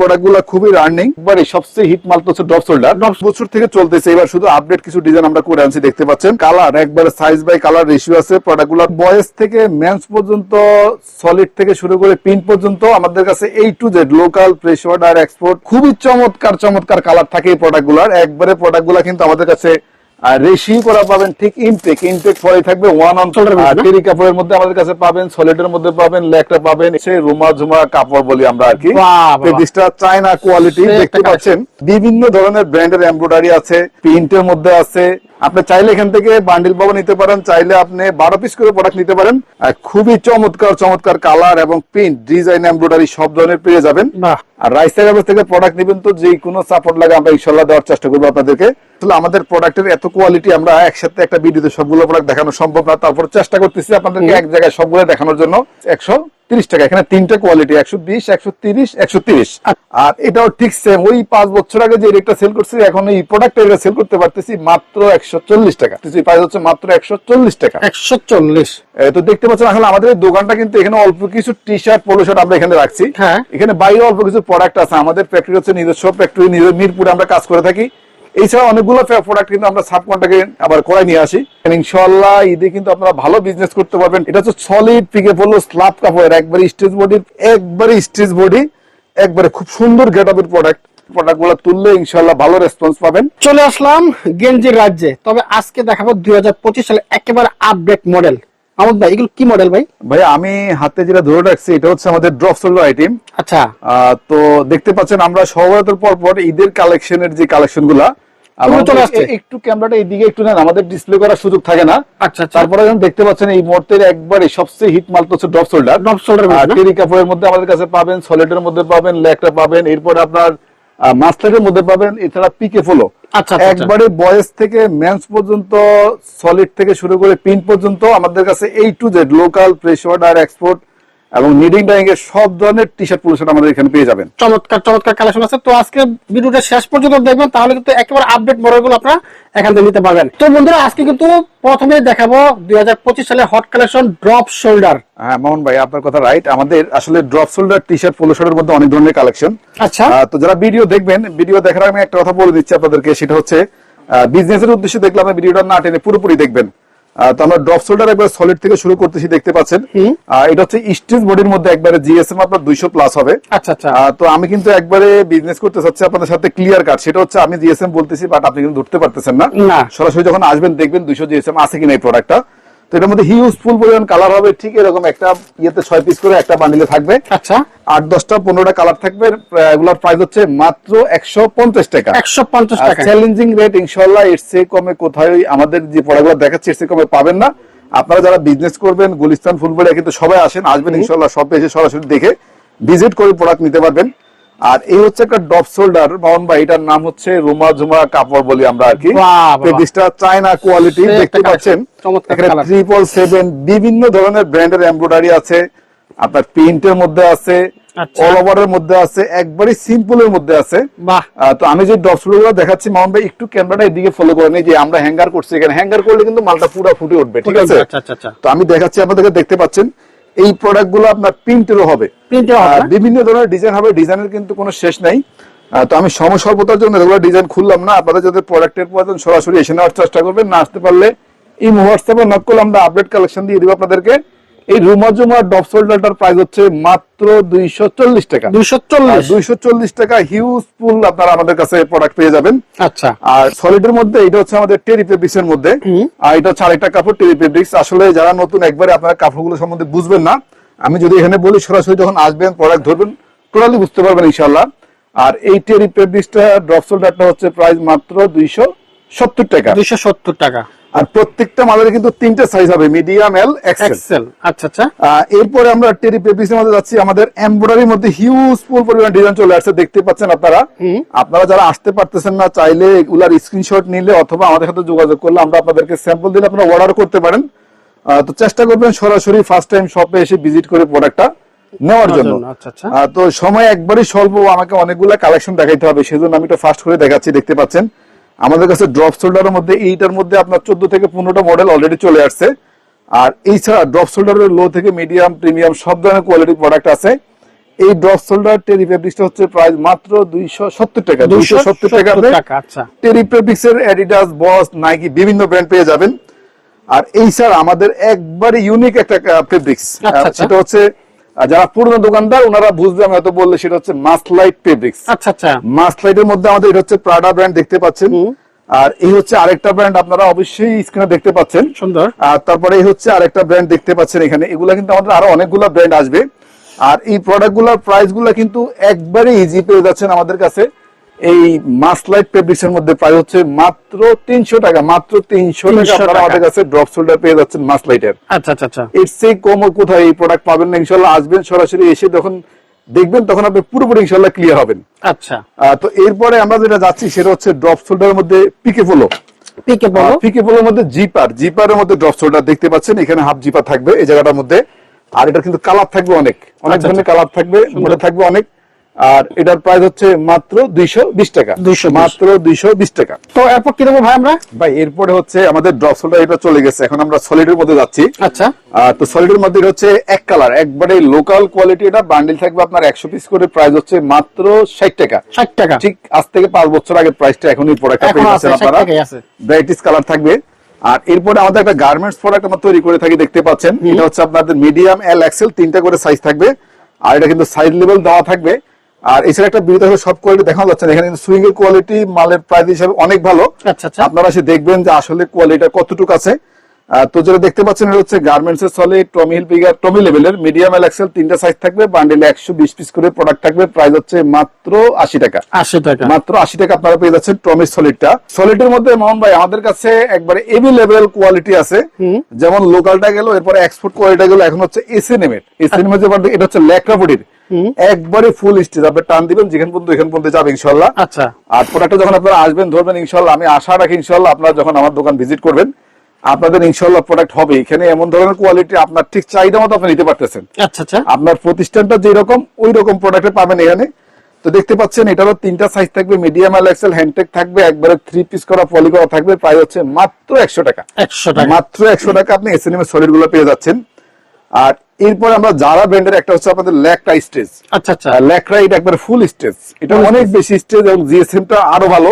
Product খুবই এবারে সবচেয়ে হিট মাল তো হচ্ছে ড্রপ বছর থেকে চলতেছে। এবার শুধু আপডেট কিছু ডিজাইন আমরা করে আনছি, দেখতে পাচ্ছেন। কালার একবারে সাইজ বাই কালার রেশিও আছে। থেকে মেন্স পর্যন্ত সলিড থেকে শুরু করে পিন পর্যন্ত আমাদের কাছে এই to Z local fresh order export খুবই চমৎকার চমৎকার কালার থাকে এই প্রোডাক্টগুলার। একবারে প্রোডাক্টগুলা কিন্তু আমাদের কাছে রেশি করা পাবেন ঠিক ইনটেক ইনটেক থাকবে ওয়ান না? টেরি কাপড়ের মধ্যে আমাদের কাছে পাবেন সলিডের মধ্যে পাবেন লেকটা পাবেন সে রুমা ঝুমা কাপড় বলি আমরা আর কি। চায়না কোয়ালিটি দেখতে পাচ্ছেন। বিভিন্ন ধরনের ব্র্যান্ডের এমব্রয়ডারি আছে প্রিন্টের মধ্যে আছে। আপনি চাইলে এখান থেকে বান্ডিল পাবো নিতে পারেন চাইলে আপনি বারো পিস করে প্রোডাক্ট নিতে পারেন। আর খুবই চমৎকার চমৎকার কালার এবং প্রিন্ট ডিজাইন এমব্রয়ডারি সব ধরনের পেয়ে যাবেন। আর রাইস সাইড থেকে প্রোডাক্ট নেবেন তো যে কোনো সাপোর্ট লাগে আমরা ইনশাল্লাহ দেওয়ার চেষ্টা করব আপনাদেরকে। তাহলে আমাদের প্রোডাক্টের এত কোয়ালিটি আমরা একসাথে একটা ভিডিওতে সবগুলো প্রোডাক্ট দেখানো সম্ভব না। তারপর চেষ্টা করতেছি আপনাদেরকে এক জায়গায় সবগুলো দেখানোর জন্য। একশো তিরিশ টাকা। এখানে তিনটা কোয়ালিটি একশো বিশ একশো তিরিশ একশো তিরিশ। আর এটাও ঠিক সেম ওই পাঁচ বছর আগে যে রেটটা সেল করছি এখন এই প্রোডাক্ট সেল করতে পারতেছি মাত্র একশো চল্লিশ টাকা। প্রাইস হচ্ছে মাত্র একশো চল্লিশ টাকা। একশো চল্লিশ। তো দেখতে পাচ্ছেন আসলে আমাদের দোকানটা কিন্তু এখানে অল্প কিছু টি শার্ট পোলো শার্ট আমরা এখানে রাখছি। হ্যাঁ। এখানে বাইরে অল্প কিছু প্রোডাক্ট আছে। আমাদের ফ্যাক্টরি হচ্ছে নিজস্ব ফ্যাক্টরি নিজের মিরপুরে আমরা কাজ করে থাকি। এছাড়া অনেকগুলো প্রোডাক্ট কিন্তু আমরা সাব কন্ট্রাক্টে আবার করাই নিয়ে আসি। ইনশাল্লাহ ঈদে কিন্তু আপনারা ভালো বিজনেস করতে পারবেন। এটা হচ্ছে সলিড পিকে পড়ল স্লাব কাপড়ের একবারে স্টেজ বডি একবারে স্টেজ বডি একবারে খুব সুন্দর গেট আপের প্রোডাক্ট প্রোডাক্টগুলো তুললে ইনশাল্লাহ ভালো রেসপন্স পাবেন। চলে আসলাম গেঞ্জির রাজ্যে। তবে আজকে দেখাবো দুই হাজার পঁচিশ সালে একেবারে আপডেট মডেল আমদ ভাই এগুলো কি মডেল ভাই? ভাই আমি হাতে যেটা ধরে রাখছি এটা হচ্ছে আমাদের ড্রপ সোল্ডার আইটেম আচ্ছা। তো দেখতে পাচ্ছেন আমরা সহবরাতের পর পর ঈদের কালেকশনের যে। একটু ক্যামেরাটা এইদিকে একটু নেন আমাদের ডিসপ্লে করার সুযোগ থাকে না। আচ্ছা আচ্ছা। তারপরে যখন দেখতে পাচ্ছেন এই মুহূর্তের একবারে সবচেয়ে হিট মাল তো হচ্ছে ড্রপ shoulder বলছে না? টেরি কাপড়ের মধ্যে আমাদের কাছে পাবেন সলিডের মধ্যে পাবেন লেকটা পাবেন এরপর আপনার মাস্টারের মধ্যে পাবেন এছাড়া পিকে ফলো আচ্ছা, আচ্ছা, একবারে বয়েস থেকে মেন্স পর্যন্ত সলিড থেকে শুরু করে পিন পর্যন্ত আমাদের কাছে এই to Z local fresh water export এবং নিডিং ডাইং এর সব ধরনের টি শার্ট পুরো আমাদের এখানে পেয়ে যাবেন। চমৎকার চমৎকার কালেকশন আছে। তো আজকে ভিডিওটা শেষ পর্যন্ত দেখবেন তাহলে কিন্তু একেবারে আপডেট মডেলগুলো আপনারা এখান থেকে নিতে পারবেন। তো বন্ধুরা আজকে কিন্তু প্রথমে দেখাবো দুই সালে হট কালেকশন ড্রপ শোল্ডার হ্যাঁ মোহন ভাই আপনার কথা রাইট আমাদের আসলে drop shoulder T shirt polo শার্টের মধ্যে অনেক ধরনের কালেকশন আচ্ছা। তো যারা ভিডিও দেখবেন ভিডিও দেখার আমি একটা কথা বলে দিচ্ছি আপনাদেরকে সেটা হচ্ছে বিজনেসের উদ্দেশ্যে দেখলে আপনার ভিডিওটা না টেনে পুরোপুরি দেখবেন। তো আমরা ড্রপ শোল্ডার একবার সলিড থেকে শুরু করতেছি দেখতে পাচ্ছেন। এটা হচ্ছে স্টিচ বডির মধ্যে একবারে জিএসএম আপনার দুইশো প্লাস হবে। আচ্ছা আচ্ছা। তো আমি কিন্তু একবারে বিজনেস করতে চাচ্ছি আপনাদের সাথে ক্লিয়ার কাট সেটা হচ্ছে আমি জিএসএম বলতেছি বাট আপনি কিন্তু ধরতে পারতেছেন না। না। সরাসরি যখন আসবেন দেখবেন দুইশো জিএসএম আছে কিনা এই প্রোডাক্টটা তো এটার মধ্যে হিউজ ফুল পরিমাণ কালার হবে ঠিক এরকম একটা ইয়েতে ছয় পিস করে একটা বান্ডিলে থাকবে। আচ্ছা। আট দশটা পনেরোটা কালার থাকবে। এগুলোর প্রাইস হচ্ছে মাত্র একশো পঞ্চাশ টাকা। একশো পঞ্চাশ টাকা। চ্যালেঞ্জিং রেট ইনশাল্লাহ এর চেয়ে কমে কোথায় আমাদের যে পড়াগুলো দেখাচ্ছে এর চেয়ে কমে পাবেন না। আপনারা যারা বিজনেস করবেন গুলিস্তান ফুলবাড়িয়া কিন্তু সবাই আসেন আসবেন ইনশাল্লাহ সব এসে সরাসরি দেখে ভিজিট করে প্রোডাক্ট নিতে পারবেন। আর এই হচ্ছে একটা ডপ শোল্ডার। মোহন ভাই এটার নাম হচ্ছে রুমা ঝুমা কাপড় বলি আমরা আর কি। পেডিসটা চায়না কোয়ালিটি দেখতে পাচ্ছেন? চমৎকার ট্রিপল সেভেন বিভিন্ন ধরনের ব্র্যান্ডের এমব্রয়ডারি আছে। আপনার প্রিন্টের মধ্যে আছে আচ্ছা। অল ওভারের মধ্যে আছে একবারই সিম্পলের মধ্যে আছে। তো আমি যে ড্রপসগুলো দেখাচ্ছি মোহন ভাই একটু ক্যামেরাটা এদিকে ফলো করে নিই যে আমরা হ্যাঙ্গার করছি এখানে। হ্যাঙ্গার করলে কিন্তু মালটা পুরো ফুটে উঠবে ঠিক আছে? আচ্ছা আচ্ছা আচ্ছা। তো আমি দেখাচ্ছি আপনাদেরকে দেখতে পাচ্ছেন। এই প্রোডাক্টগুলো আপনার প্রিন্টেরও হবে। হবে বিভিন্ন ধরনের ডিজাইন হবে ডিজাইনের কিন্তু কোনো শেষ নাই। তো আমি সমস্বল্পতার জন্য রেগুলার ডিজাইন খুললাম না। আপনাদের যাদের প্রোডাক্টের প্রয়োজন সরাসরি এসে নেওয়ার চেষ্টা করবেন। না আসতে পারলে এই হোয়াটসঅ্যাপে নক করলে আমরা আপডেট কালেকশন দিয়ে দিব আপনাদেরকে। এই রুমা জুমা ডপ সোল্ডারটার প্রাইস হচ্ছে মাত্র দুইশো চল্লিশ টাকা। দুইশো চল্লিশ। দুইশো চল্লিশ টাকা হিউজ ফুল আপনারা আমাদের কাছে প্রোডাক্ট পেয়ে যাবেন। আচ্ছা। আর সলিডের মধ্যে এটা হচ্ছে আমাদের টেরি ফেব্রিক্সের মধ্যে। আর এটা হচ্ছে আরেকটা কাপড় টেরি ফেব্রিক্স আসলে যারা নতুন একবারে আপনারা কাপড়গুলো সম্বন্ধে বুঝবেন না আমি যদি এখানে বলি সরাসরি যখন আসবেন প্রোডাক্ট ধরবেন টোটালি বুঝতে পারবেন ইনশাল্লাহ আর এই টেরি ফেব্রিক্সটা ড্রপ সোল্ডারটা হচ্ছে প্রাইস মাত্র দুইশো সত্তর টাকা। দুইশো সত্তর টাকা। আর প্রত্যেকটা মালের কিন্তু তিনটে সাইজ হবে মিডিয়াম এল এক্সেল আচ্ছা আচ্ছা। এরপরে আমরা টেরি পেপিসের মধ্যে যাচ্ছি আমাদের এমব্রয়ডারির মধ্যে হিউজ ফুল পরিমাণ ডিজাইন চলে আসছে দেখতে পাচ্ছেন আপনারা? আপনারা যারা আসতে পারতেছেন না চাইলে এগুলার স্ক্রিনশট নিলে অথবা আমাদের সাথে যোগাযোগ করলে আমরা আপনাদেরকে স্যাম্পল দিলে আপনারা অর্ডার করতে পারেন। তো চেষ্টা করবেন সরাসরি ফার্স্ট টাইম শপে এসে ভিজিট করে প্রোডাক্টটা নেওয়ার জন্য। আচ্ছা, আচ্ছা। তো সময় একবারই স্বল্প আমাকে অনেকগুলো কালেকশন দেখাইতে হবে সেজন্য আমি এটা ফার্স্ট করে দেখাচ্ছি দেখতে পাচ্ছেন। আমাদের কাছে ড্রপ শোল্ডারের মধ্যে এইটার মধ্যে আপনার চোদ্দ থেকে পনেরোটা মডেল অলরেডি চলে আসছে। আর এই ছাড়া ড্রপ শোল্ডারের লো থেকে মিডিয়াম প্রিমিয়াম সব ধরনের কোয়ালিটি প্রোডাক্ট আছে। এই ড্রপ শোল্ডার টেরি ফেব্রিক্সটা হচ্ছে প্রাইস মাত্র দুইশো সত্তর টাকা। দুইশো সত্তর টাকা আচ্ছা। টেরি ফেব্রিক্স এর অ্যাডিডাস বস নাইকি বিভিন্ন ব্র্যান্ড পেয়ে যাবেন। আর এই স্যার আমাদের একবারে ইউনিক একটা ফেব্রিক্স আচ্ছা, আচ্ছা। সেটা হচ্ছে আহ, যারা পুরনো দোকানদার ওনারা বুঝবে আমি হয়তো বললে সেটা হচ্ছে মাসলাইট ফেব্রিক্স আচ্ছা আচ্ছা। মাসলাইটের মধ্যে আমাদের এটা হচ্ছে প্রাডা ব্র্যান্ড দেখতে পাচ্ছেন। আর এই হচ্ছে আরেকটা ব্র্যান্ড আপনারা অবশ্যই স্ক্রিনে দেখতে পাচ্ছেন। সুন্দর। আর তারপরে এই হচ্ছে আরেকটা ব্র্যান্ড দেখতে পাচ্ছেন এখানে। এগুলা কিন্তু আমাদের আরও অনেকগুলো ব্র্যান্ড আসবে। আর এই প্রোডাক্ট প্রাইসগুলো প্রাইসগুলা কিন্তু একবারে ইজি পেয়ে যাচ্ছেন আমাদের কাছে। এই মাসলাইট ফেব্রিক্স এর মধ্যে প্রাইস হচ্ছে মাত্র তিনশো টাকা মাত্র তিনশো টাকা আপনারা আমাদের কাছে ড্রপ শোল্ডার পেয়ে যাচ্ছেন মাসলাইটের আচ্ছা আচ্ছা আচ্ছা। এর চেয়ে কম কোথায় এই প্রোডাক্ট পাবেন না ইনশাল্লাহ আসবেন সরাসরি এসে যখন দেখবেন তখন আপনি পুরোপুরি ইনশাল্লাহ ক্লিয়ার হবেন। আচ্ছা। তো এরপরে আমরা যেটা যাচ্ছি সেটা হচ্ছে ড্রপ শোল্ডারের মধ্যে পিকে ফলো পিকে বলো পিকে ফলোর মধ্যে জিপার জিপারের মধ্যে ড্রপ শোল্ডার দেখতে পাচ্ছেন এখানে হাফ জিপার থাকবে এই জায়গাটার মধ্যে। আর এটা কিন্তু কালার থাকবে অনেক। অনেক আচ্ছা, ধরনের কালার থাকবে মনে থাকবে অনেক। আর এটার প্রাইস হচ্ছে মাত্র দুইশো বিশ টাকা। 220 মাত্র দুইশো বিশ টাকা। তো এরপর কি দেবো ভাই আমরা? ভাই এরপরে হচ্ছে আমাদের ড্রপ শোল্ডার এটা চলে গেছে। এখন আমরা সলিডের মধ্যে যাচ্ছি। আচ্ছা। আহ, তো সলিডের মধ্যে হচ্ছে এক কালার একবারে লোকাল কোয়ালিটি এটা। বান্ডিল থাকবে আপনার একশো পিস করে। প্রাইস হচ্ছে মাত্র ষাট টাকা। ষাট টাকা। ঠিক আজ থেকে পাঁচ বছর আগে প্রাইসটা এখন এই প্রোডাক্টটা পেয়ে যাচ্ছেন আপনারা। টাকাই ব্রাইটিস কালার থাকবে। আর এরপরে আমাদের একটা গার্মেন্টস প্রোডাক্ট আমরা তৈরি করে থাকি দেখতে পাচ্ছেন। এটা হচ্ছে আপনাদের মিডিয়াম এল এক্সেল তিনটা করে সাইজ থাকবে। আর এটা কিন্তু সাইজ লেভেল দেওয়া থাকবে। আর এছাড়া একটা বিরোধ সব কোয়ালিটি দেখানো যাচ্ছে না। এখানে সুইং এর কোয়ালিটি মালের প্রাইস হিসাবে অনেক ভালো আচ্ছা, আচ্ছা। আপনারা সে দেখবেন যে আসলে কোয়ালিটি কতটুকু আছে তো যেটা দেখতে পাচ্ছেন এটা হচ্ছে গার্মেন্টস এর solid Tommy Hilfiger Tommy লেভেলের মিডিয়াম এল এক্সেল তিনটা সাইজ থাকবে বান্ডেলে একশো বিশ পিস করে প্রোডাক্ট থাকবে প্রাইস হচ্ছে মাত্র আশি টাকা। আশি টাকা। মাত্র আশি টাকা আপনারা পেয়ে যাচ্ছেন টমির সলিডটা সলিডের মধ্যে মোহন ভাই আমাদের কাছে একবারে এভেলেবেল কোয়ালিটি আছে। যেমন লোকালটা গেল এরপরে এক্সপোর্ট কোয়ালিটি গেল এখন হচ্ছে এসএনএম এর। এসএনএম এর যে এটা হচ্ছে ল্যাকড়া একবারে ফুল স্টেজ আপনি টান দিবেন যেখান পর্যন্ত এখান পর্যন্ত যাবে ইনশাল্লাহ আচ্ছা। আর প্রোডাক্টটা যখন আপনারা আসবেন ধরবেন ইনশাল্লাহ আমি আশা রাখি ইনশাল্লাহ আপনারা যখন আমার দোকান ভিজিট করবেন আপনাদের ইনশাল্লাহ প্রোডাক্ট হবে। এখানে এমন ধরনের কোয়ালিটি আপনার ঠিক চাহিদা মতো আপনি নিতে পারতেছেন। আচ্ছা আচ্ছা। আপনার প্রতিষ্ঠানটা যেরকম ওই রকম প্রোডাক্টে পাবেন এখানে। তো দেখতে পাচ্ছেন এটারও তিনটা সাইজ থাকবে মিডিয়াম এল এক্সেল হ্যান্ডটেক থাকবে একবারে থ্রি পিস করা পলি করা থাকবে প্রায় হচ্ছে মাত্র একশো টাকা। একশো টাকা। মাত্র একশো টাকা আপনি এস এম সলিডগুলো পেয়ে যাচ্ছেন। আর এরপর আমরা যারা ব্র্যান্ডের একটা হচ্ছে আপনাদের ল্যাকটা স্টেজ আচ্ছা আচ্ছা। ল্যাকরা এটা একবারে ফুল স্টেজ এটা অনেক বেশি স্টেজ এবং জিএসএম টা আরও ভালো।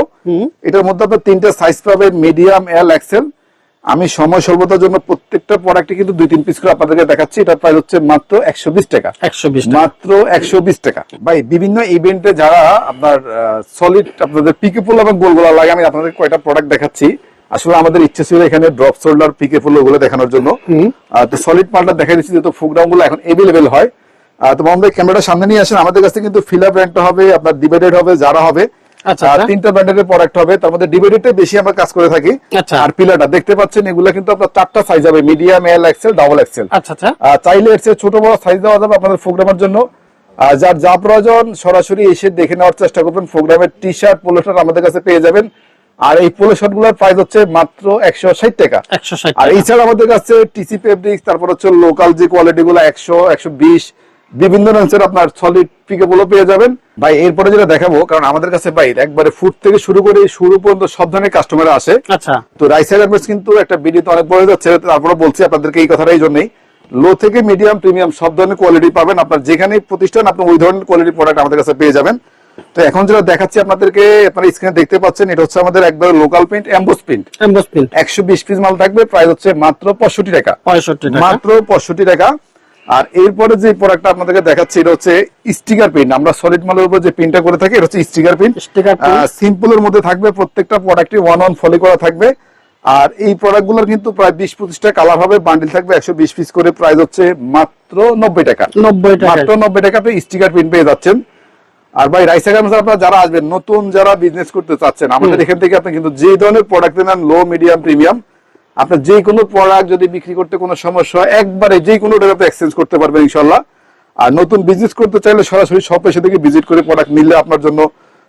এটার মধ্যে আপনার তিনটা সাইজ পাবেন মিডিয়াম এল এক্সেল আমি সময় স্বল্পতার জন্য প্রত্যেকটা প্রোডাক্টে কিন্তু দুই তিন পিস করে আপনাদেরকে দেখাচ্ছি। এটা প্রাইস হচ্ছে মাত্র একশো বিশ টাকা। একশো বিশ মাত্র একশো বিশ টাকা। ভাই বিভিন্ন ইভেন্টে যারা আপনার সলিড আপনাদের পিকে ফুল এবং গোল গোলগোলা লাগে আমি আপনাদের কয়টা প্রোডাক্ট দেখাচ্ছি। আসলে আমাদের ইচ্ছে ছিল এখানে ড্রপ শোল্ডার পিকে ফুল ওগুলো দেখানোর জন্য। তো সলিড পাল্টা দেখা দিচ্ছি যেহেতু প্রোগ্রামগুলো এখন এভেলেবেল হয়। তো মোহাম্মদ ক্যামেরাটা সামনে নিয়ে আসেন। আমাদের কাছে কিন্তু ফিলা ব্র্যান্ডটা হবে আপনার ডিবেডেড হবে যারা হবে। তিনটা ব্র্যান্ডের প্রোডাক্ট হবে তার মধ্যে ডিবেডেডটা বেশি আমরা কাজ করে থাকি। আচ্ছা। আর পিলারটা দেখতে পাচ্ছেন এগুলা কিন্তু আপনার চারটা সাইজ হবে medium L XL double XL আচ্ছা আচ্ছা। চাইলে এর ছোট বড় সাইজ দেওয়া যাবে আপনাদের প্রোগ্রামের জন্য। যার যা প্রয়োজন সরাসরি এসে দেখে নেওয়ার চেষ্টা করবেন। প্রোগ্রামের টি শার্ট পোলো শার্ট আমাদের কাছে পেয়ে যাবেন। আর এই পোলো শার্টগুলোর প্রাইস হচ্ছে মাত্র একশো ষাট টাকা। আর। এছাড়া আমাদের কাছে টিসি ফেব্রিক্স তারপর হচ্ছে লোকাল যে কোয়ালিটি গুলো একশো একশো বিশ বিভিন্ন রেঞ্জের আপনার সলিড পিকে গুলো পেয়ে যাবেন। ভাই এরপরে যেটা দেখাবো কারণ আমাদের কাছে ভাই একবারে ফুড থেকে শুরু করে শুরু পর্যন্ত সব ধরনের কাস্টমার আসে। আচ্ছা। তো রাইসা গার্মেন্টস কিন্তু একটা ভিডিওতে অনেক বড় যাচ্ছে তারপরে বলছি আপনাদেরকে এই কথাটা এই জন্যই। লো থেকে মিডিয়াম প্রিমিয়াম সব ধরনের কোয়ালিটি পাবেন। আপনার যেখানে প্রতিষ্ঠান আপনি ওই ধরনের কোয়ালিটি প্রোডাক্ট আমাদের কাছে পেয়ে যাবেন। তো এখন যেটা দেখাচ্ছি আপনাদেরকে আপনারা স্ক্রিনে দেখতে পাচ্ছেন এটা হচ্ছে আমাদের একবার local print emboss print emboss print একশো বিশ পিস মাল থাকবে প্রাইস হচ্ছে মাত্র পঁয়ষট্টি টাকা। পঁয়ষট্টি টাকা। মাত্র পঁয়ষট্টি টাকা। আর এরপরে যে প্রোডাক্টটা আপনাদেরকে দেখাচ্ছি এটা হচ্ছে স্টিকার প্রিন্ট আমরা সলিড মালের উপর যে প্রিন্টটা করে থাকি এটা হচ্ছে স্টিকার প্রিন্ট সিম্পলের মধ্যে থাকবে প্রত্যেকটা প্রোডাক্টই ওয়ান ওয়ান ফলি করা থাকবে। আর এই প্রোডাক্টগুলোর কিন্তু প্রায় বিশ পঁচিশটা কালার হবে বান্ডিল থাকবে একশো বিশ পিস করে প্রাইস হচ্ছে মাত্র নব্বই টাকা। নব্বই টাকা মাত্র নব্বই টাকাতে স্টিকার প্রিন্ট পেয়ে যাচ্ছেন। আর ভাই রাইসা গার্মেন্টস আপনারা যারা আসবেন নতুন যারা বিজনেস করতে চাচ্ছেন আমাদের এখান থেকে আপনি কিন্তু যে ধরনের প্রোডাক্ট নেন লো মিডিয়াম প্রিমিয়াম আপনার যে কোনো প্রোডাক্ট যদি বিক্রি করতে কোনো সমস্যা হয় একবারে যে কোনো আপনি এক্সচেঞ্জ করতে পারবেন ইনশাল্লাহ আর নতুন বিজনেস করতে চাইলে সরাসরি শপ এসে থেকে ভিজিট করে প্রোডাক্ট নিলে আপনার জন্য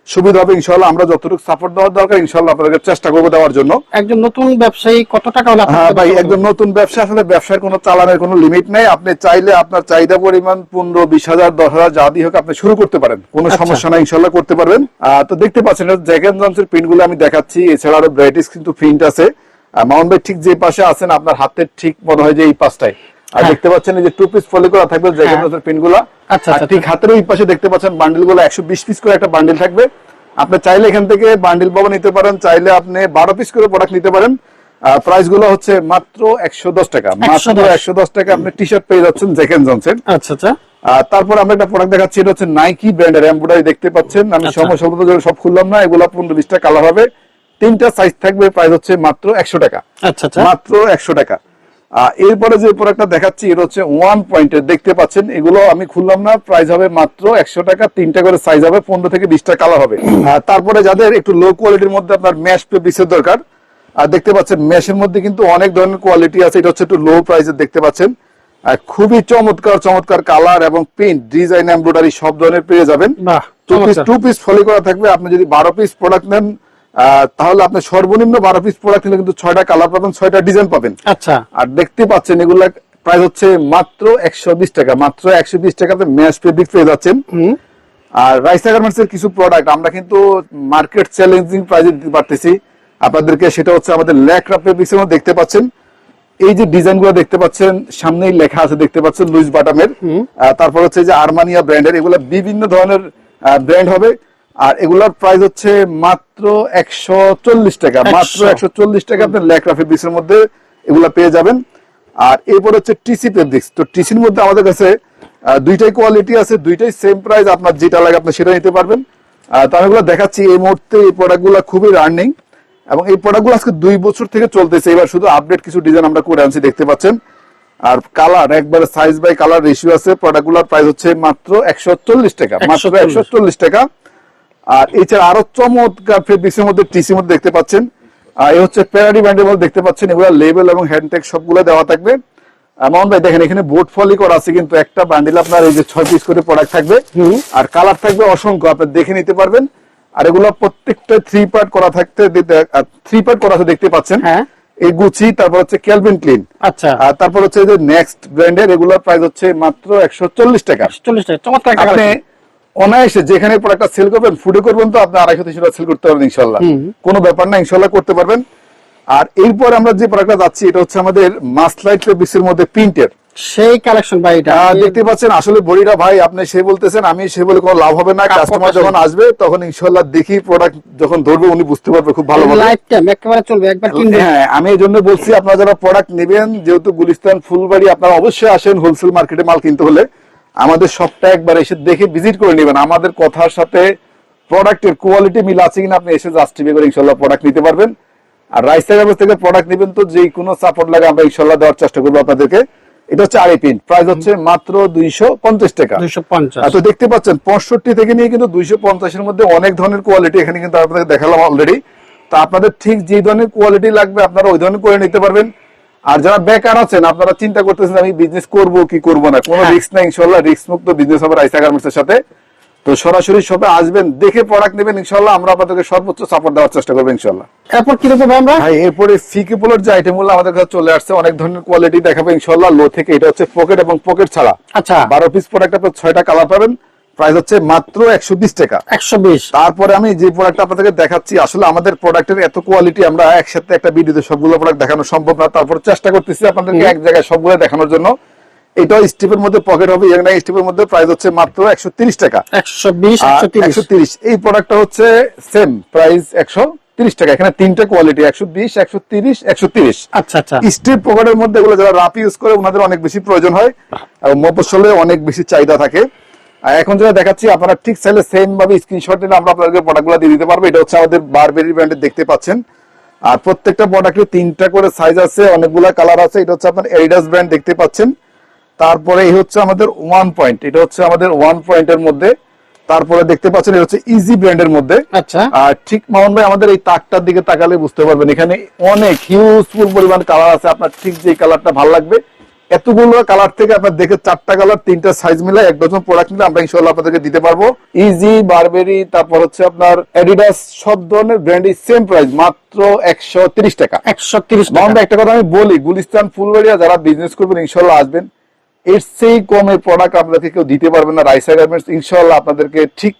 সুবিধা হবে। ইনশাল্লাহ আমরা যতটুকু সাপোর্ট দেওয়ার দরকার ইনশাল্লাহ আপনাদেরকে চেষ্টা করব দেওয়ার জন্য। একজন নতুন ব্যবসায়ী কত টাকা হলে হ্যাঁ ভাই একদম নতুন ব্যবসা আসলে ব্যবসার কোনো চালানের কোনো লিমিট নেই। আপনি চাইলে আপনার চাহিদা পরিমাণ পনেরো বিশ হাজার দশ হাজার যা দিয়ে হোক আপনি শুরু করতে পারেন। কোনো আচ্ছা। সমস্যা নাই ইনশাল্লাহ করতে পারবেন। আহ, তো দেখতে পাচ্ছেন জ্যাকেন জনসের প্রিন্টগুলো আমি দেখাচ্ছি। এছাড়া আরও ভ্যারাইটিস কিন্তু প্রিন্ট আছে। মাউন্ট ভাই ঠিক যে পাশে আছেন আপনার হাতের ঠিক মনে হয় যে এই পাশটায়। আর হ্যাঁ। দেখতে পাচ্ছেন যে টু পিস ফলি করা থাকবে জ্যাকেট পিনগুলা। আচ্ছা, আচ্ছা, ঠিক হাতের ওই পাশে দেখতে পাচ্ছেন বান্ডিলগুলো একশো বিশ পিস করে একটা বান্ডিল থাকবে। আপনি চাইলে এখান থেকে বান্ডিল পাবো নিতে পারেন চাইলে আপনি বারো পিস করে প্রোডাক্ট নিতে পারেন। প্রাইসগুলো হচ্ছে মাত্র একশো দশ টাকা। মাত্র একশো দশ টাকা আপনি টি শার্ট পেয়ে যাচ্ছেন জ্যাকেন জনসেন আচ্ছা আচ্ছা। তারপর আমরা একটা প্রোডাক্ট দেখাচ্ছি এটা হচ্ছে নাইকি ব্র্যান্ডের এমব্রয়ডারি দেখতে পাচ্ছেন? আমি আচ্ছা। সময় জন্য সব খুললাম না এগুলো পনেরো বিশটা কালার হবে। তিনটা সাইজ থাকবে প্রাইস হচ্ছে মাত্র একশো টাকা। আচ্ছা আচ্ছা। মাত্র একশো টাকা। এরপরে যে প্রোডাক্টটা দেখাচ্ছি এটা হচ্ছে ওয়ান পয়েন্টের দেখতে পাচ্ছেন? এগুলো আমি খুললাম না প্রাইস হবে মাত্র একশো টাকা তিনটা করে সাইজ হবে পনেরো থেকে বিশটা কালার হবে। তারপরে যাদের একটু লো কোয়ালিটির মধ্যে আপনার ম্যাশ পিসের দরকার আর দেখতে পাচ্ছেন ম্যাশের মধ্যে কিন্তু অনেক ধরনের কোয়ালিটি আছে এটা হচ্ছে একটু লো প্রাইসের দেখতে পাচ্ছেন? আর খুবই চমৎকার চমৎকার কালার এবং প্রিন্ট ডিজাইন এমব্রয়ডারি সব ধরনের পেয়ে যাবেন। Two piece. টু পিস ফলি করা থাকবে আপনি যদি বারো পিস প্রোডাক্ট নেন তাহলে আপনি সর্বনিম্ন বারো পিস প্রোডাক্ট নিলে কিন্তু ছয়টা কালার পাবেন ছয়টা ডিজাইন পাবেন। আচ্ছা। আর দেখতে পাচ্ছেন এগুলা প্রাইস হচ্ছে মাত্র একশো বিশ টাকা মাত্র একশো বিশ টাকাতে ম্যাচ ফেব্রিক পেয়ে যাচ্ছেন। আর রাইস গার্মেন্টস এর কিছু প্রোডাক্ট আমরা কিন্তু মার্কেট চ্যালেঞ্জিং প্রাইজে দিতে পারতেছি। আপনাদেরকে সেটা হচ্ছে আমাদের ল্যাক রাপের পিছনে দেখতে পাচ্ছেন। এই যে ডিজাইনগুলো দেখতে পাচ্ছেন সামনেই লেখা আছে দেখতে পাচ্ছেন লুইস বাটামের। তারপর হচ্ছে যে আর্মানিয়া ব্র্যান্ডের এগুলো বিভিন্ন ধরনের ব্র্যান্ড হবে। আর এগুলোর প্রাইস হচ্ছে মাত্র একশো চল্লিশ টাকা। মাত্র একশো চল্লিশ টাকা আপনি ল্যাক রাফের পিসের মধ্যে এগুলা পেয়ে যাবেন। আর এরপর হচ্ছে টিসি ফেব্রিক্স তো টিসির মধ্যে আমাদের কাছে দুইটাই কোয়ালিটি আছে দুইটাই সেম প্রাইস আপনার যেটা লাগে আপনি সেটা নিতে পারবেন। তো আমি এগুলো দেখাচ্ছি এই মুহূর্তে এই প্রোডাক্টগুলো খুবই রানিং এবং এই প্রোডাক্টগুলো আজকে দুই বছর থেকে চলতেছে। এবার শুধু আপডেট কিছু ডিজাইন আমরা করে আনছি দেখতে পাচ্ছেন। আর কালার একবারে সাইজ বাই কালার রেশিও আছে। প্রোডাক্টগুলোর প্রাইস হচ্ছে মাত্র একশো চল্লিশ টাকা। মাত্র একশো চল্লিশ টাকা। আর এছাড়া আরও চমৎকার ফেব্রিক্সের মধ্যে টিসির মধ্যে দেখতে পাচ্ছেন। আর এই হচ্ছে প্যারাডি ব্যান্ডের মধ্যে দেখতে পাচ্ছেন এগুলো লেবেল এবং হ্যান্ডটেক সবগুলো দেওয়া থাকবে। এমন ভাই দেখেন এখানে বোর্ড ফলি করা আছে কিন্তু একটা বান্ডিল আপনার এই যে ছয় পিস করে প্রোডাক্ট থাকবে। আর কালার থাকবে অসংখ্য আপনি দেখে নিতে পারবেন। আর এগুলো প্রত্যেকটা থ্রি পার্ট করা থাকতে থ্রি পার্ট করা আছে দেখতে পাচ্ছেন। হ্যাঁ। এই গুচি তারপর হচ্ছে ক্যালভিন ক্লিন আচ্ছা। আর তারপর হচ্ছে যে নেক্সট ব্র্যান্ডের এগুলোর প্রাইস হচ্ছে মাত্র একশো চল্লিশ টাকা। চল্লিশ টাকা চমৎকার আপনি। অনায়াসে যেখানে প্রোডাক্টটা সেল করবেন ফুডে করবেন তো আপনি আড়াইশো তিনশো টাকা সেল করতে পারবেন ইনশাল্লাহ কোনো ব্যাপার না ইনশাল্লাহ করতে পারবেন। আর এরপর আমরা যে প্রোডাক্টটা যাচ্ছি এটা হচ্ছে আমাদের মাসলাইট ফেব্রিক্সের মধ্যে প্রিন্টের সেই কালেকশন ভাই এটা। দেখতে পাচ্ছেন আসলে বড়িরা ভাই আপনি সে বলতেছেন আমি সে বলে কোনো লাভ হবে না কাস্টমার যখন আসবে তখন ইনশাল্লাহ দেখি প্রোডাক্ট যখন ধরবে উনি বুঝতে পারবে খুব ভালো লাইফ টাইম একেবারে চলবে একবার কিনবে। হ্যাঁ আমি এই জন্য বলছি আপনারা যারা প্রোডাক্ট নেবেন যেহেতু গুলিস্তান ফুলবাড়ি আপনারা অবশ্যই আসেন হোলসেল মার্কেটে মাল কিনতে হলে। আমাদের সবটা একবার এসে দেখে ভিজিট করে নেবেন। আমাদের কথার সাথে প্রোডাক্টের কোয়ালিটি মিল আছে কিনা আপনি এসে জাস্টিফাই করে ইনশাল্লাহ প্রোডাক্ট নিতে পারবেন। আর রাইস টাইগার থেকে প্রোডাক্ট নেবেন তো যে কোনো সাপোর্ট লাগে আমরা ইনশাল্লাহ দেওয়ার চেষ্টা করব আপনাদেরকে। এটা হচ্ছে আড়াই পিন প্রাইস হচ্ছে মাত্র দুইশো পঞ্চাশ টাকা। তো দেখতে পাচ্ছেন পঁয়ষট্টি থেকে নিয়ে কিন্তু দুইশো পঞ্চাশের মধ্যে অনেক ধরনের কোয়ালিটি এখানে কিন্তু আপনাদের দেখালাম অলরেডি তো আপনাদের ঠিক যে ধরনের কোয়ালিটি লাগবে আপনারা ওই ধরনের করে নিতে পারবেন। আর যারা বেকার আছেন আপনারা চিন্তা করতেছেন আমি বিজনেস করব কি করব না? কোনো হ্যাঁ। রিস্ক নাই ইনশাল্লাহ রিস্ক মুক্ত বিজনেস হবে রাইসা গার্মেন্টস এর সাথে। তো সরাসরি সবে আসবেন দেখে প্রোডাক্ট নেবেন ইনশাল্লাহ আমরা আপনাদেরকে সর্বোচ্চ সাপোর্ট দেওয়ার চেষ্টা করব ইনশাল্লাহ। এরপর কি ভাই আমরা? ভাই এরপরে ফিকে পোলোর যে আইটেমগুলো আমাদের কাছে চলে আসছে অনেক ধরনের কোয়ালিটি দেখাবে ইনশাল্লাহ। লো থেকে এটা হচ্ছে পকেট এবং পকেট ছাড়া। আচ্ছা। বারো পিস প্রোডাক্ট আপনার ছয়টা কালার পাবেন। প্রাইস হচ্ছে মাত্র একশো বিশ টাকা। একশো বিশ। তারপরে আমি যে প্রোডাক্ট আপনাদেরকে দেখাচ্ছি আসলে আমাদের প্রোডাক্টের এত কোয়ালিটি আমরা একসাথে একটা ভিডিওতে সবগুলো প্রোডাক্ট দেখানো সম্ভব না। তারপর চেষ্টা করতেছি আপনাদেরকে এক জায়গায় সবগুলো দেখানোর জন্য। এটাও স্টিপের মধ্যে পকেট হবে ইয়াংনা স্টিপের মধ্যে প্রাইস হচ্ছে মাত্র একশো তিরিশ টাকা। একশো তিরিশ। এই প্রোডাক্টটা হচ্ছে সেম প্রাইস একশো তিরিশ টাকা। এখানে তিনটা কোয়ালিটি একশো বিশ একশো তিরিশ একশো তিরিশ। আচ্ছা আচ্ছা। স্ট্রিপ পকেটের মধ্যে এগুলো যারা রাপ ইউজ করে ওনাদের অনেক বেশি প্রয়োজন হয়। এবং মফসলে অনেক বেশি চাহিদা থাকে। এখন যেটা দেখাচ্ছি আপনারা ঠিক চাইলে সেম ভাবে স্ক্রিনশট নিলে আমরা আপনাদেরকে প্রোডাক্টগুলো দিয়ে দিতে পারব এটা হচ্ছে আমাদের বারবেরি ব্র্যান্ডের দেখতে পাচ্ছেন। আর প্রত্যেকটা প্রোডাক্টের তিনটা করে সাইজ আছে অনেকগুলা কালার আছে এটা হচ্ছে আপনার এডিডাস ব্র্যান্ড দেখতে পাচ্ছেন। তারপরে এই হচ্ছে আমাদের ওয়ান পয়েন্ট এটা হচ্ছে আমাদের ওয়ান পয়েন্টের মধ্যে। তারপরে দেখতে পাচ্ছেন এটা হচ্ছে ইজি ব্র্যান্ডের মধ্যে। আচ্ছা। আর ঠিক মামুন ভাই আমাদের এই তাকটার দিকে তাকালে বুঝতে পারবেন এখানে অনেক হিউজফুল পরিমাণ কালার আছে আপনার ঠিক যে কালারটা ভালো লাগবে এতগুলো কালার থেকে আপনার দেখে চারটা কালার তিনটা সাইজ মিলে এক ডজন প্রোডাক্ট নিলে আমরা ইনশাল্লাহ আপনাদেরকে দিতে পারব। ইজি বারবেরি তারপর হচ্ছে আপনার এডিডাস সব ধরনের ব্র্যান্ডই সেম প্রাইস মাত্র একশো তিরিশ টাকা। একশো তিরিশ একটা কথা আমি বলি গুলিস্তান ফুলবাড়িয়া যারা বিজনেস করবেন ইনশাল্লাহ আসবেন। এর সেই কমের প্রোডাক্ট আপনাদেরকে কেউ দিতে পারবে না রাইসা গার্মেন্টস ইনশাল্লাহ আপনাদেরকে ঠিক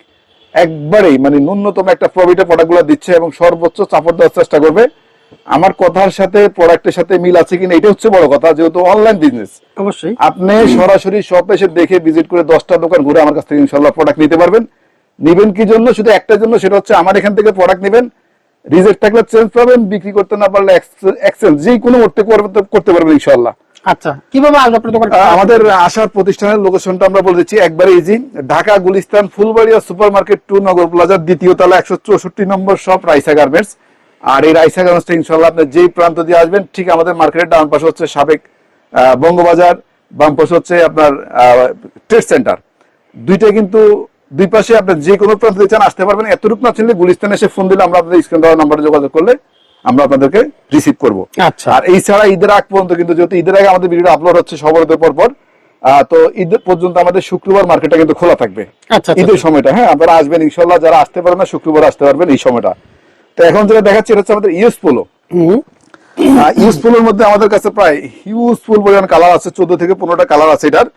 একবারেই মানে ন্যূনতম একটা প্রফিটে প্রোডাক্টগুলো দিচ্ছে এবং সর্বোচ্চ সাপোর্ট দেওয়ার চেষ্টা করবে। আমার কথার সাথে প্রোডাক্টের সাথে মিল আছে কিনা এটা হচ্ছে বড় কথা যেহেতু অনলাইন বিজনেস অবশ্যই। আপনি সরাসরি শপ এসে দেখে ভিজিট করে দশটা দোকান ঘুরে আমার কাছ থেকে ইনশাল্লাহ প্রোডাক্ট নিতে পারবেন। নিবেন কি জন্য? শুধু একটার জন্য সেটা হচ্ছে আমার এখান থেকে প্রোডাক্ট নেবেন। রিজেক্ট থাকলে চেঞ্জ পাবেন বিক্রি করতে না পারলে এক্সচেঞ্জ যে কোনো করতে করতে- করতে পারবেন ইনশাল্লাহ আচ্ছা কীভাবে আসবে আপনার দোকানে আমাদের আসার প্রতিষ্ঠানের লোকেশনটা আমরা বলে দিচ্ছি একবারে easy Dhaka Gulistan Fulbaria super market two Nagar প্লাজার দ্বিতীয় তলা একশো চৌষট্টি নম্বর শপ রাইসা গার্মেন্টস। আর এই রাইসা গার্মেন্টসটা ইনশাল্লাহ আপনি যেই প্রান্ত দিয়ে আসবেন ঠিক আমাদের মার্কেটের ডান পাশে হচ্ছে সাবেক বঙ্গবাজার বাম পাশে হচ্ছে আপনার ট্রেড সেন্টার দুইটা কিন্তু দুই পাশে আপনি যে কোনো প্রান্ত দিয়ে চান আসতে পারবেন। এতটুকু না চিনলে গুলিস্তানে এসে ফোন দিলে আমরা আপনাদের স্ক্রিন দেওয়ার নাম্বারে যোগাযোগ করলে আমরা আপনাদেরকে রিসিভ করব। আচ্ছা। আর এই ছাড়া ঈদের আগ পর্যন্ত কিন্তু যেহেতু ঈদের আগে আমাদের ভিডিও আপলোড হচ্ছে সবরদের পর পর তো ঈদ পর্যন্ত আমাদের শুক্রবার মার্কেটটা কিন্তু খোলা থাকবে। আচ্ছা ঈদের সময়টা হ্যাঁ আপনারা আসবেন ইনশাল্লাহ যারা আসতে পারেন না শুক্রবার আসতে পারবেন এই সময়টা। তো এখন যেটা দেখাচ্ছি এটা হচ্ছে আমাদের ইউএস পোলো। মধ্যে আমাদের কাছে প্রায় হিউজফুল পরিমাণ কালার আছে চোদ্দ থেকে পনেরোটা কালার আছে এটার।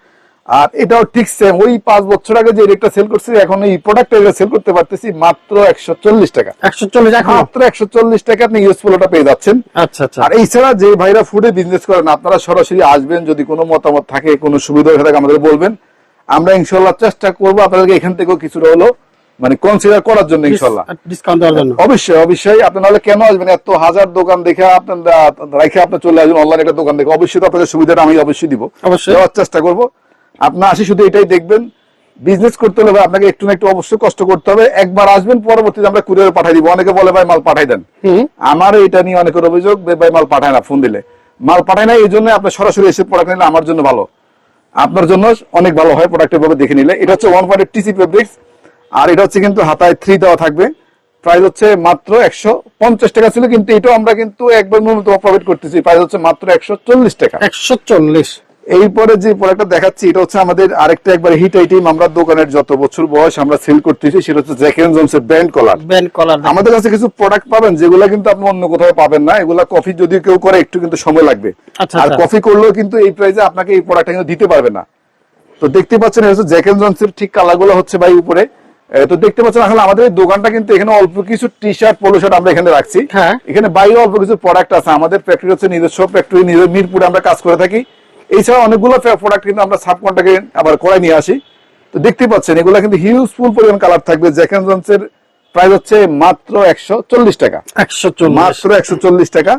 আর এটাও ঠিক সেম ওই পাঁচ বছর আগে যে রেটটা সেল করছি এখন এই প্রোডাক্ট সেল করতে পারতেছি মাত্র একশো চল্লিশ টাকা। একশো চল্লিশ এখন? মাত্র একশো চল্লিশ টাকা আপনি ইউজ ফুলটা পেয়ে যাচ্ছেন। আচ্ছা আচ্ছা। আর এছাড়া যে ভাইরা ফুডে বিজনেস করেন আপনারা সরাসরি আসবেন যদি কোনো মতামত থাকে কোনো সুবিধা হয়ে থাকে আমাদের বলবেন। আমরা ইনশাল্লাহ চেষ্টা করব আপনাদেরকে এখান থেকেও কিছুটা হলো মানে কনসিডার করার জন্য ইনশাল্লাহ ডিসকাউন্ট দেওয়ার জন্য। অবশ্যই অবশ্যই। আপনি নাহলে কেন আসবেন? এত হাজার দোকান দেখে আপনার রেখে আপনি চলে আসবেন অনলাইন একটা দোকান দেখে। অবশ্যই তো আপনাদের সুবিধাটা আমি অবশ্যই দিব। অবশ্যই। দেওয়ার চেষ্টা করব। আপনি আসি শুধু এটাই দেখবেন। বিজনেস করতে হলে আপনাকে একটু না একটু অবশ্যই কষ্ট করতে হবে। একবার আসবেন পরবর্তীতে আমরা কুরিয়ারে পাঠাই দিব। অনেকে বলে ভাই মাল পাঠাই দেন। আমার এটা নিয়ে অনেকের অভিযোগ ভাই মাল পাঠায় না ফোন দিলে। মাল পাঠায় না এই জন্য আপনি সরাসরি এসে প্রোডাক্ট নিলে আমার জন্য ভালো। আপনার জন্য অনেক ভালো হয় প্রোডাক্টের ভাবে দেখে নিলে। এটা হচ্ছে ওয়ান পয়েন্ট টিসি ফেব্রিক্স আর এটা হচ্ছে কিন্তু হাতায় থ্রি দেওয়া থাকবে। প্রাইস হচ্ছে মাত্র একশো পঞ্চাশ টাকা ছিল কিন্তু এটাও আমরা কিন্তু একবার ন্যূনতম প্রফিট করতেছি। প্রাইস হচ্ছে মাত্র একশো চল্লিশ টাকা। একশো চল্লিশ। এরপরে যে প্রোডাক্টটা দেখাচ্ছি এটা হচ্ছে আমাদের আরেকটা একবার হিট আইটেম আমরা দোকানের যত বছর বয়স আমরা সেল করতেছি সেটা হচ্ছে জ্যাক এন্ড জোনসের ব্যান্ড কলার ব্যান্ড কলার আমাদের কাছে কিছু প্রোডাক্ট পাবেন যেগুলো কিন্তু আপনি অন্য কোথাও পাবেন না। এগুলা কফি যদি কেউ করে একটু কিন্তু সময় লাগবে। আচ্ছা, আর আচ্ছা। কফি করলেও কিন্তু এই প্রাইসে আপনাকে এই প্রোডাক্টটা কিন্তু দিতে পারবে না। তো দেখতে পাচ্ছেন এটা হচ্ছে জ্যাক এন্ড জনসের ঠিক কালারগুলো হচ্ছে ভাই উপরে। তো দেখতে পাচ্ছেন আসলে আমাদের দোকানটা কিন্তু এখানে অল্প কিছু টি শার্ট পোলো শার্ট আমরা এখানে রাখছি। হ্যাঁ। এখানে বাইরে অল্প কিছু প্রোডাক্ট আছে। আমাদের ফ্যাক্টরি হচ্ছে নিজস্ব ফ্যাক্টরি নিজের মিরপুরে আমরা কাজ করে থাকি। এছাড়া অনেকগুলো প্রোডাক্ট কিন্তু আমরা সাব কন্টাকে আবার করাই নিয়ে আসি। তো দেখতে পাচ্ছেন এগুলো কিন্তু হিউজফুল পরিমাণ কালার থাকবে। জ্যাক জনসের প্রাইস হচ্ছে মাত্র একশো চল্লিশ টাকা। একশো চল্লিশ। মাত্র একশো চল্লিশ টাকা।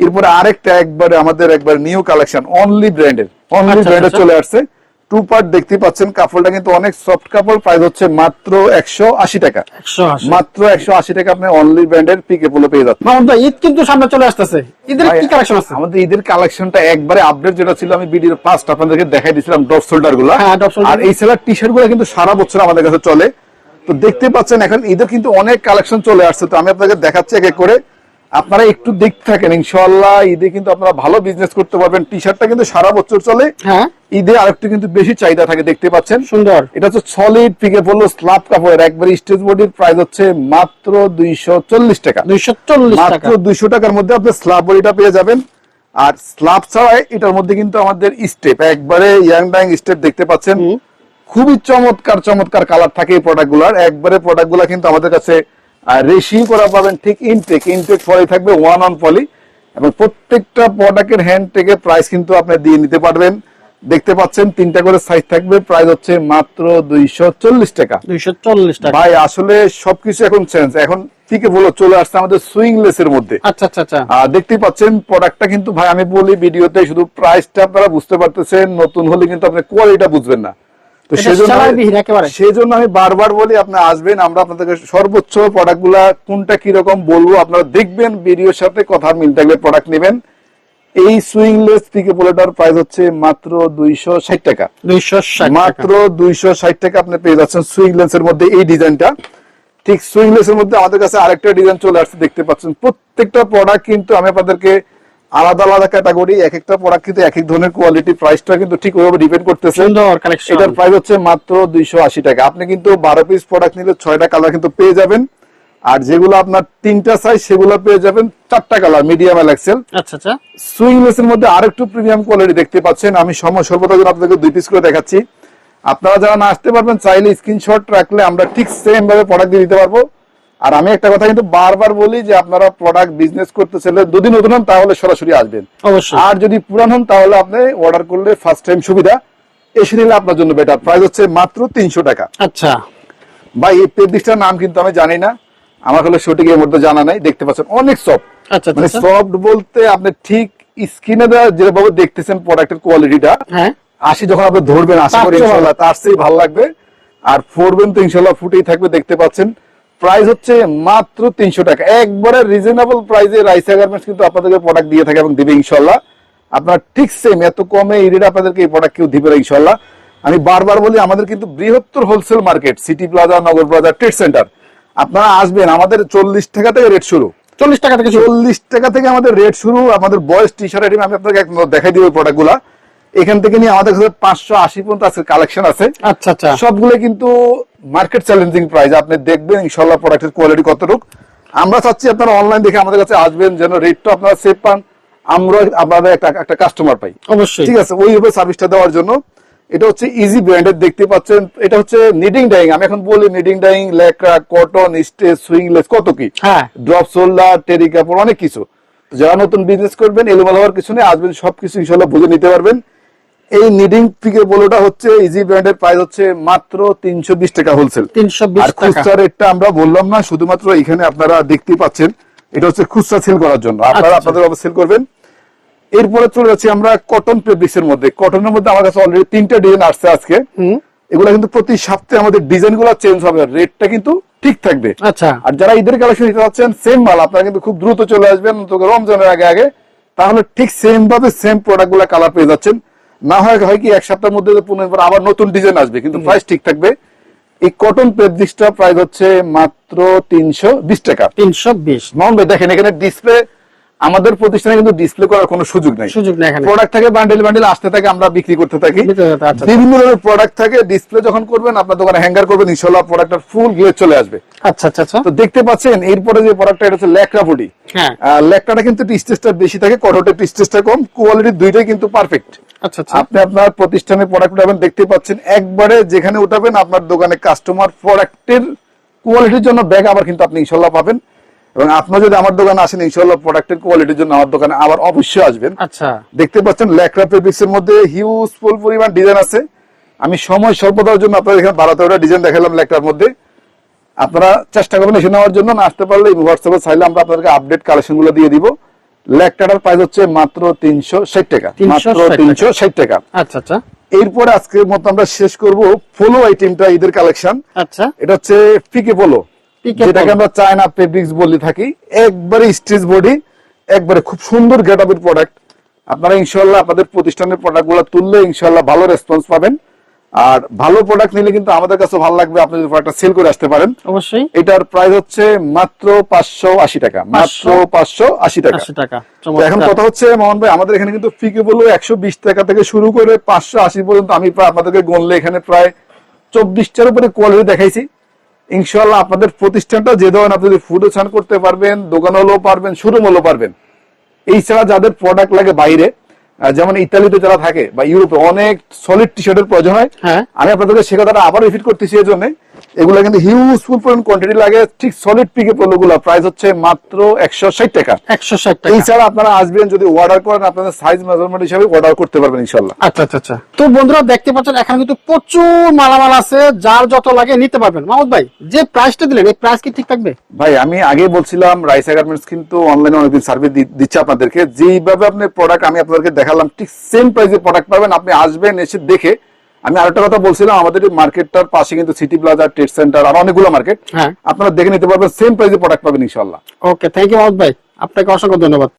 এরপরে আরেকটা একবারে আমাদের একবার নিউ কালেকশন অনলি ব্র্যান্ডের অনলি ব্র্যান্ডে আচ্ছা। চলে আসছে। টু পার্ট দেখতে পাচ্ছেন কাপড়টা কিন্তু অনেক সফট কাপড় প্রাইস হচ্ছে মাত্র একশো আশি টাকা। মাত্র একশো আশি টাকা আপনি অনলি ব্র্যান্ডের পিকে পোলো পেয়ে যাচ্ছেন। ঈদ কিন্তু সামনে চলে আসতেছে। ঈদের কি কালেকশন আছে? আমাদের ঈদের কালেকশনটা একবারে আপডেট যেটা ছিল আমি ভিডিওর ফার্স্ট আপনাদেরকে দেখাই দিয়েছিলাম ডপ শোল্ডারগুলা। আর এই সেলার টি শার্টগুলো কিন্তু সারা বছর আমাদের কাছে চলে। তো দেখতে পাচ্ছেন এখন ঈদের কিন্তু অনেক কালেকশন চলে আসছে। তো আমি আপনাকে দেখাচ্ছি এক এক করে। আপনারা একটু দেখতে থাকেন ইনশাল্লাহ ঈদে কিন্তু আপনারা ভালো বিজনেস করতে পারবেন। টি শার্টটা কিন্তু সারা বছর চলে। হ্যাঁ। ঈদে আরেকটু কিন্তু বেশি চাহিদা থাকে দেখতে পাচ্ছেন? সুন্দর। এটা হচ্ছে সলিড পিকে পড়ল স্ল্যাব কাপড়ের একবার স্টেজ বডির প্রাইস হচ্ছে মাত্র দুইশো চল্লিশ টাকা। দুইশো চল্লিশ মাত্র দুইশো টাকার মধ্যে আপনি স্ল্যাব বডিটা পেয়ে যাবেন। আর স্লাব ছাড়া এটার মধ্যে কিন্তু আমাদের স্টেপ একবারে ইয়াং ডাইং স্টেপ দেখতে পাচ্ছেন। খুবই চমৎকার চমৎকার কালার থাকে এই প্রোডাক্টগুলার। একবারে প্রোডাক্টগুলা কিন্তু আমাদের কাছে রেশি করা পাবেন ঠিক ইনটেক ইনটেক পলি থাকবে ওয়ান অন পলি এবং প্রত্যেকটা প্রোডাক্টের হ্যান্ড থেকে প্রাইস কিন্তু আপনি দিয়ে নিতে পারবেন। দেখতে পাচ্ছেন তিনটা করে সাইজ থাকবে প্রাইস হচ্ছে মাত্র দুইশো চল্লিশ টাকা। দুইশো চল্লিশ টাকা। ভাই আসলে সবকিছু এখন চেঞ্জ এখন থেকে বলো চলে আসছে আমাদের সুইংলেস এর মধ্যে। আচ্ছা আচ্ছা আচ্ছা। আর দেখতেই পাচ্ছেন প্রোডাক্টটা কিন্তু ভাই আমি বলি ভিডিওতে শুধু প্রাইসটা আপনারা বুঝতে পারতেছেন নতুন হলে কিন্তু আপনি কোয়ালিটিটা বুঝবেন না। তো সেজন্য আমি বারবার বলি আপনি আসবেন আমরা আপনাদেরকে সর্বোচ্চ প্রোডাক্টগুলা কোনটা কীরকম বলব আপনারা দেখবেন ভিডিওর সাথে কথার মিল থাকলে প্রোডাক্ট নেবেন। এই সুইংলেস থেকে পোলোটার প্রাইস হচ্ছে মাত্র দুইশো ষাট টাকা। মাত্র দুইশো ষাট টাকা আপনি পেয়ে যাচ্ছেন সুইংলেস এর মধ্যে এই ডিজাইনটা ঠিক সুইংলেস এর মধ্যে আমাদের কাছে আরেকটা ডিজাইন চলে আসছে দেখতে পাচ্ছেন। প্রত্যেকটা প্রোডাক্ট কিন্তু আমি আপনাদেরকে আলাদা আলাদা ক্যাটাগরি এক একটা প্রোডাক্ট কিন্তু এক এক ধরনের কোয়ালিটি প্রাইসটা কিন্তু ঠিক ওইভাবে ডিপেন্ড করতেছে। এটার প্রাইস হচ্ছে মাত্র দুইশো আশি টাকা। আপনি কিন্তু বারো পিস প্রোডাক্ট নিলে ছয়টা কালার কিন্তু পেয়ে যাবেন। আর যেগুলো আপনার তিনটা সাইজ সেগুলো পেয়ে যাবেন চারটা কালার মিডিয়াম এল এক্সেল আচ্ছা আচ্ছা। সুইংলেস এর মধ্যে আরেকটু প্রিমিয়াম কোয়ালিটি দেখতে পাচ্ছেন। আমি সময় সর্বদা জন্য আপনাদেরকে দুই পিস করে দেখাচ্ছি। আপনারা যারা না আসতে পারবেন চাইলে স্ক্রিনশট রাখলে আমরা ঠিক সেম ভাবে প্রোডাক্ট দিয়ে দিতে পারব। আর আমি একটা কথা কিন্তু বারবার বলি যে আপনারা প্রোডাক্ট বিজনেস করতে চাইলে যদি নতুন হন তাহলে সরাসরি আসবেন। অবশ্যই। আর যদি পুরান হন তাহলে আপনি অর্ডার করলে ফার্স্ট টাইম সুবিধা এসে নিলে আপনার জন্য বেটার প্রাইস হচ্ছে মাত্র তিনশো টাকা। আচ্ছা। ভাই এই পেডিসটার নাম কিন্তু আমি জানি না। আমার হলে সঠিক এর মধ্যে জানা নাই দেখতে পাচ্ছেন অনেক সফট আচ্ছা মানে আচ্ছা। সফট বলতে আপনি ঠিক স্ক্রিনে যেভাবে দেখতেছেন প্রোডাক্টের কোয়ালিটিটা হ্যাঁ। আসি যখন আপনি ধরবেন আশা করি ইনশাল্লাহ তার চেয়ে ভালো লাগবে। আর ফোরবেন তো ইনশাল্লাহ ফুটেই থাকবে দেখতে পাচ্ছেন। প্রাইস হচ্ছে মাত্র তিনশো টাকা। একবারে রিজনেবল প্রাইসে রাইসা গার্মেন্টস কিন্তু আপনাদেরকে প্রোডাক্ট দিয়ে থাকে এবং দিবে ইনশাল্লাহ। আপনার ঠিক সেম এত কমে এই রেট আপনাদেরকে এই প্রোডাক্ট কেউ দিবে না ইনশাল্লাহ। আমি বারবার বলি আমাদের কিন্তু বৃহত্তর wholesale market city plaza Nagar plaza trade centre আপনারা আসবেন আমাদের চল্লিশ টাকা থেকে রেট শুরু। চল্লিশ টাকা থেকে চল্লিশ টাকা থেকে আমাদের রেট শুরু আমাদের বয়স টি শার্ট আইটেম আমি আপনাকে দেখাই দিব প্রোডাক্টগুলা। এখান থেকে নিয়ে আমাদের কাছে পাঁচশো আশি পর্যন্ত আছে কালেকশন আছে। আচ্ছা আচ্ছা। সবগুলো কিন্তু মার্কেট চ্যালেঞ্জিং প্রাইস আপনি দেখবেন ইনশাল্লাহ প্রোডাক্টের কোয়ালিটি কতটুক আমরা চাচ্ছি আপনারা অনলাইন দেখে আমাদের কাছে আসবেন যেন রেটটা আপনারা সেভ পান। আমরা আপনাদের একটা একটা কাস্টমার পাই। অবশ্যই। ঠিক আছে ওইভাবে সার্ভিসটা দেওয়ার জন্য। এটা হচ্ছে ইজি ব্র্যান্ডের দেখতে পাচ্ছেন। এটা হচ্ছে নিডিং ডাইং আমি এখন বলি knitting dyeing Lycra cotton stage সুইংলেস কত কি? হ্যাঁ। ড্রপ সোল্ডার টেরি কাপড় অনেক কিছু। যারা নতুন বিজনেস করবেন এলোমেলো হওয়ার কিছু নেই। আসবেন সবকিছু ইনশাল্লাহ বুঝে নিতে পারবেন। এই নিডিং পিকে বলোটা হচ্ছে ইজি ব্র্যান্ডের প্রাইস হচ্ছে মাত্র তিনশো বিশ টাকা হোলসেল তিনশো বিশ খুচরা রেটটা আমরা বললাম না শুধুমাত্র এখানে আপনারা দেখতে পাচ্ছেন এটা হচ্ছে খুচরা সেল করার জন্য। আপনারা আচ্ছা। আপনাদের সেল করবেন। এরপরে চলে যাচ্ছি আমরা কটন ফেব্রিক্স এর মধ্যে। কটনের মধ্যে আমার কাছে অলরেডি তিনটা ডিজাইন আসছে আজকে। এগুলো কিন্তু প্রতি সপ্তাহে আমাদের ডিজাইনগুলো চেঞ্জ হবে। রেটটা কিন্তু ঠিক থাকবে। আচ্ছা। আর যারা ঈদের কালেকশন নিতে চাচ্ছেন সেম মাল আপনারা কিন্তু খুব দ্রুত চলে আসবেন রমজানের আগে আগে। তাহলে ঠিক সেম ভাবে সেম প্রোডাক্টগুলা কালার পেয়ে যাচ্ছেন। না হয় হয় কি এক সপ্তাহের মধ্যে পনেরো পর আবার নতুন ডিজাইন আসবে কিন্তু প্রাইস ঠিক থাকবে। এই কটন ফেব্রিক্সটা প্রাইস হচ্ছে মাত্র তিনশো বিশ টাকা। তিনশো বিশ। ভাই দেখেন এখানে ডিসপ্লে আমাদের প্রতিষ্ঠানে কিন্তু ডিসপ্লে করার কোনো সুযোগ নেই। সুযোগ নেই প্রোডাক্ট থাকে বান্ডেল বান্ডেল আসতে থাকে আমরা বিক্রি করতে থাকি। আচ্ছা, আচ্ছা। বিভিন্ন ধরনের প্রোডাক্ট থাকে ডিসপ্লে যখন করবেন আপনার দোকানে হ্যাঙ্গার করবেন ইনশাল্লাহ প্রোডাক্টের ফুল গ্লেজ চলে আসবে। আচ্ছা আচ্ছা আচ্ছা। তো দেখতে পাচ্ছেন এরপরে যে প্রোডাক্টটা এটা হচ্ছে ল্যাকড়া বডি। হ্যাঁ। ল্যাকড়াটা কিন্তু স্টেজটা বেশি থাকে কটনটা স্টেজটা কম কোয়ালিটি দুইটাই কিন্তু পারফেক্ট আচ্ছা আচ্ছা। আপনি আপনার প্রতিষ্ঠানের প্রোডাক্ট উঠাবেন দেখতে পাচ্ছেন একবারে যেখানে উঠাবেন আপনার দোকানে কাস্টমার প্রোডাক্টের কোয়ালিটির জন্য ব্যাগ আবার কিন্তু আপনি ইনশাল্লাহ পাবেন। এবং আপনার যদি আমার দোকানে আসেন ইনশাল্লাহ প্রোডাক্টের কোয়ালিটির জন্য আমার দোকানে আবার অবশ্যই আসবেন। আচ্ছা। দেখতে পাচ্ছেন ল্যাকড়া ফেব্রিক্স এর মধ্যে হিউজ ফুল পরিমাণ ডিজাইন আছে। আমি সময় স্বল্পতার জন্য আপনাদের এখানে বারো তেরোটা ডিজাইন দেখালাম ল্যাকড়ার মধ্যে। আপনারা চেষ্টা করবেন এসে নেওয়ার জন্য না আসতে পারলে হোয়াটসঅ্যাপে চাইলে আমরা আপনাদেরকে আপডেট কালেকশনগুলো দিয়ে দিব। ল্যাকটাটার প্রাইস হচ্ছে মাত্র তিনশো ষাট টাকা। মাত্র তিনশো ষাট টাকা। আচ্ছা আচ্ছা। এরপরে আজকের মতো আমরা শেষ করব ফলো আইটেমটা ঈদের কালেকশন আচ্ছা। এটা হচ্ছে পিকে পোলো যেটাকে আমরা চায়না ফেব্রিক্স বলে থাকি। একবারে স্টিচ বডি একবারে খুব সুন্দর গেট আপের প্রোডাক্ট আপনারা ইনশাল্লাহ আপনাদের প্রতিষ্ঠানের প্রোডাক্টগুলো তুললে ইনশাল্লাহ ভালো রেসপন্স পাবেন। আর ভালো প্রোডাক্ট নিলে কিন্তু আমাদের কাছে ভালো লাগবে আপনি যদি প্রোডাক্টটা সেল করে আসতে পারেন। অবশ্যই। এটার প্রাইস হচ্ছে মাত্র পাঁচশো আশি টাকা। মাত্র পাঁচশো আশি টাকা। এখন কথা হচ্ছে মোহন ভাই আমাদের এখানে কিন্তু ফিকে বলল? একশো বিশ টাকা থেকে শুরু করে পাঁচশো আশি পর্যন্ত আমি প্রায় আপনাদেরকে গণলে এখানে প্রায় চব্বিশটার উপরে কোয়ালিটি দেখাইছি। ইনশাল্লাহ আপনাদের প্রতিষ্ঠানটা যে ধরনের আপনি ফুড ফুডও ছান করতে পারবেন দোকান হলেও পারবেন শোরুম হলেও পারবেন। এই ছাড়া যাদের প্রোডাক্ট লাগে বাইরে যেমন ইতালিতে যারা থাকে বা ইউরোপে অনেক সলিড টি শার্টের প্রয়োজন হয়। হ্যাঁ। আমি আপনাদেরকে সে কথাটা আবার রিপিট করতেছি এই জন্য এগুলো কিন্তু হিউজফুল পরিমাণ কোয়ান্টিটি লাগে ঠিক সলিড পিকে পলোগুলো প্রাইস হচ্ছে মাত্র একশো ষাট টাকা। একশো ষাট টাকা। এছাড়া আপনারা আসবেন যদি অর্ডার করেন আপনাদের সাইজ মেজারমেন্ট হিসাবে অর্ডার করতে পারবেন ইনশাল্লাহ আচ্ছা আচ্ছা আচ্ছা। তো বন্ধুরা দেখতে পাচ্ছেন এখানে কিন্তু প্রচুর মালামাল আছে যার যত লাগে নিতে পারবেন। মাহমুদ ভাই যে প্রাইসটা দিলেন এই প্রাইস কি ঠিক থাকবে? ভাই আমি আগে বলছিলাম রাইসা গার্মেন্টস কিন্তু অনলাইনে অনেকদিন সার্ভিস দিচ্ছে আপনাদেরকে। যেইভাবে আপনি প্রোডাক্ট আমি আপনাদেরকে দেখালাম ঠিক সেম প্রাইসে প্রোডাক্ট পাবেন। আপনি আসবেন এসে দেখে আমি আরেকটা কথা বলছিলাম আমাদের মার্কেটটার পাশে কিন্তু সিটি প্লাজা ট্রেড সেন্টার আর অনেকগুলো মার্কেট হ্যাঁ। আপনারা দেখে নিতে পারবেন সেম প্রাইসে প্রোডাক্ট পাবেন ইনশাল্লাহ ওকে থ্যাংক ইউ মাহমুদ ভাই। আপনাকে অসংখ্য ধন্যবাদ।